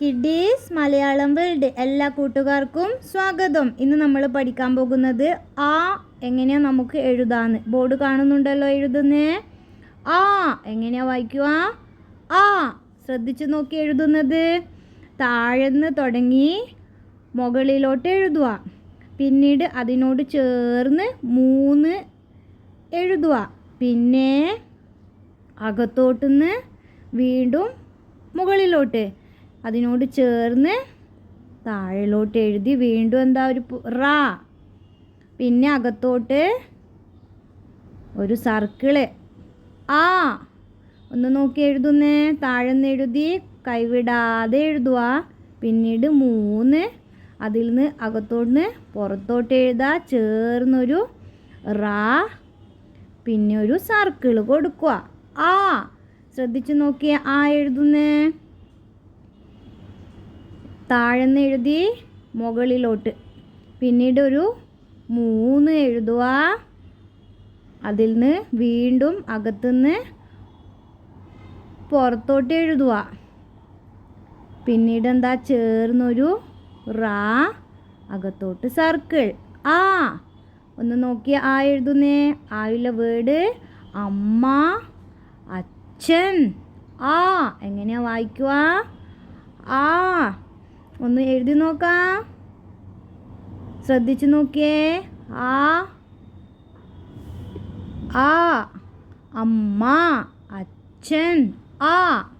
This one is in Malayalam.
കിഡീസ് മലയാളം വേൾഡ് എല്ലാ കൂട്ടുകാർക്കും സ്വാഗതം. ഇന്ന് നമ്മൾ പഠിക്കാൻ പോകുന്നത് ആ എങ്ങനെയാ നമുക്ക് എഴുതാന്ന്. ബോർഡ് കാണുന്നുണ്ടല്ലോ എഴുതുന്നേ? ആ എങ്ങനെയാ വായിക്കുക ആ ശ്രദ്ധിച്ചു നോക്കി എഴുതുന്നത്. താഴെന്ന് തുടങ്ങി മുകളിലോട്ട് എഴുതുക പിന്നീട് അതിനോട് ചേർന്ന് മൂന്ന് എഴുതുക പിന്നെ അകത്തോട്ടുനിന്ന് വീണ്ടും മുകളിലോട്ട്. അതിനോട് ചേർന്ന് താഴെലോട്ട് എഴുതി വീണ്ടും എന്താ ഒരു റ. പിന്നെ അകത്തോട്ട് ഒരു സർക്കിൾ. ആ. ഒന്ന് നോക്കി എഴുതുന്നേ. താഴെന്ന് എഴുതി കൈവിടാതെ എഴുതുക. പിന്നീട് മൂന്ന്. അതിൽ നിന്ന് അകത്തോട്ട് പുറത്തോട്ട് എഴുതുക ചേർന്നൊരു റാ. പിന്നെ ഒരു സർക്കിൾ കൊടുക്കുക. ആ. ശ്രദ്ധിച്ചു നോക്കിയ. ആ എഴുതുന്നേ. താഴെന്ന് എഴുതി മുകളിലോട്ട്. പിന്നീട് ഒരു മൂന്ന് എഴുതുക. അതിൽ നിന്ന് വീണ്ടും അകത്തുനിന്ന് പുറത്തോട്ട് എഴുതുക. പിന്നീട് എന്താ ചേർന്നൊരു റാ അകത്തോട്ട് സർക്കിൾ. ആ ഒന്ന് നോക്കി ആ എഴുതുന്നേ. ആയുള്ള വേർഡ് അമ്മ അച്ഛൻ ആ. എങ്ങനെയാ വായിക്കുക? ആ ഒന്ന് എഴുതി നോക്കാം. ശ്രദ്ധിച്ചു നോക്കിയേ. ആ. ആ. അമ്മ അച്ഛൻ ആ.